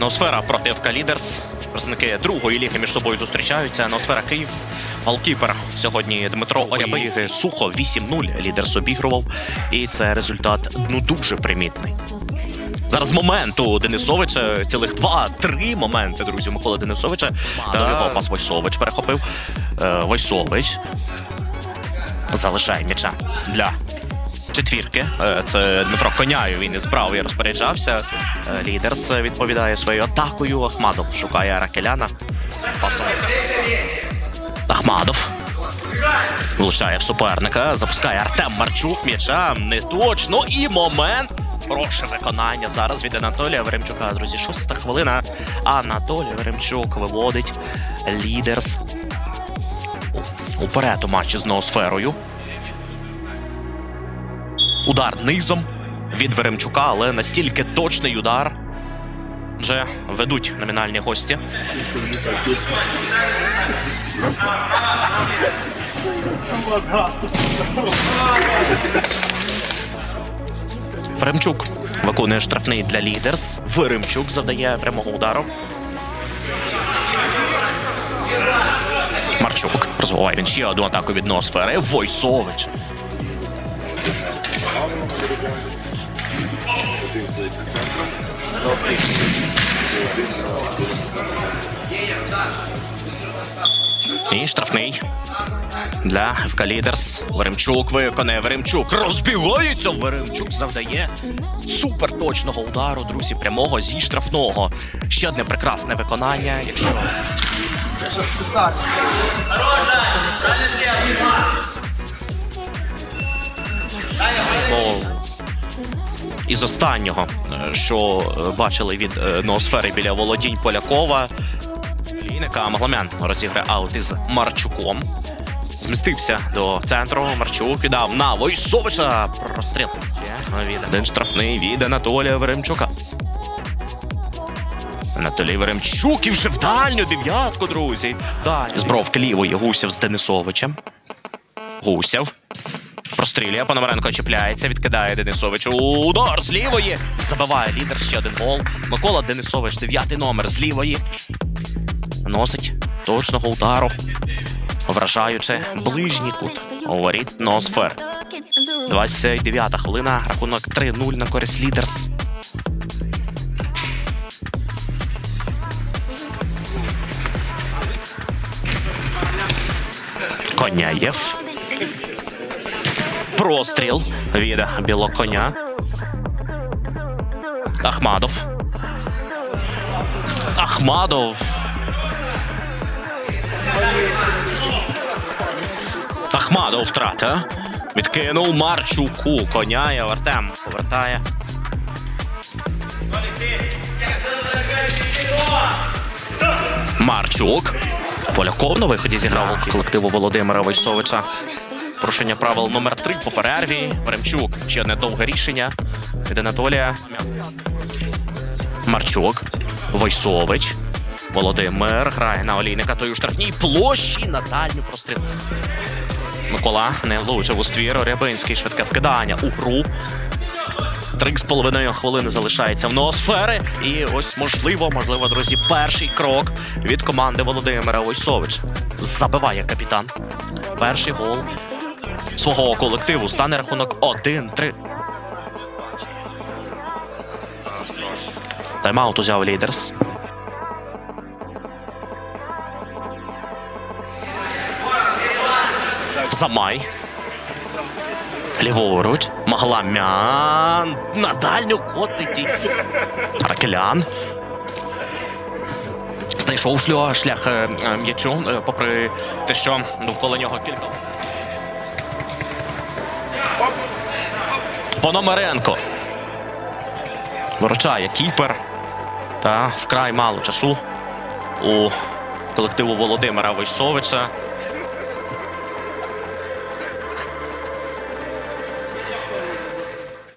Ноосфера проти ФК Лідерс. Представники другої ліги між собою зустрічаються. Ноосфера Київ. Голкіпер сьогодні Дмитро Орябий. Сухо 8-0 Лідерс обігрував. І це результат ну дуже примітний. Зараз момент у Денисовича цілих два-три моменти, друзі, у Миколи Денисовича. Та пас Войсович перехопив. Е, Войсович залишає м'яча для четвірки. Е, Це Дмитро Коняю. Він із правої розпоряджався. Е, Лідерс відповідає своєю атакою. Ахмадов шукає Ракеляна. Пасом. Ахмадов. Влучає в суперника. Запускає Артем Марчук. М'яча не точно. І момент. Хороше виконання зараз від Анатолія Веремчука. Друзі, шоста хвилина. Анатолій Веремчук виводить лідерс уперед у матчі з ноосферою. Удар низом від Веремчука, але настільки точний удар. Вже ведуть номінальні гості. Веремчук виконує штрафний для лідерс. Веремчук завдає прямого удару. Марчук розвиває він ще одну атаку від ноосфери. Войсович. І штрафний для ФК. Веремчук виконує Веремчук. Розбігається. Веремчук завдає суперточного удару, друзі, прямого зі штрафного. Ще одне прекрасне виконання. Якщо Це спеціально. гол із останнього, е, що е, бачили від е, ноосфери біля володінь Полякова. Ліника Магламян розіграє аут із Марчуком. Змістився до центру. Марчук віддав на Войсовича. Простріл. Від один штрафний від Анатолія Веремчука. Анатолій Веремчук і вже в дальню дев'ятку, друзі. Далі. Збров лівої Гусєв з Денисовичем. Гусєв. Прострілює, Пономаренко чіпляється, відкидає Денисовичу. Удар з лівої. Забиває лідер ще один гол. Микола Денисович, дев'ятий номер з лівої. Носить точного удару. Вражаючи ближній кут. Говорить Носфер. 29 хвилина. Рахунок 3-0 на користь лідерс. Коняєв. Простріл від білоконя. Ахмадов. Ахмадов. Ахмадов втрата. Відкинув Марчуку. Коняє. Артем повертає. Марчук. Поляков на виході зіграв у колективу Володимира Войсовича. Порушення правил номер 3 по перерві. Веремчук. Ще одне довге рішення від Анатолія. Марчук. Войсович. Володимир грає на олійника. Той у штрафній площі на дальню простріл. Микола не влучив у ствір. Рябинський швидке вкидання у гру. Три з половиною хвилини залишається в ноосфери. І ось можливо, можливо, друзі, перший крок від команди Володимира Войсович. Забиває капітан. Перший гол свого колективу стане рахунок 1-3. Тайм-аут узяв лідерс. Замай. Ліворуч. Магламян. На дальню кот. Ракелян. Знайшов шлях, шлях е, е, м'ячу, е, попри те, що довкола нього кілька. Пономаренко. Виручає кіпер. Та вкрай мало часу у колективу Володимира Войсовича.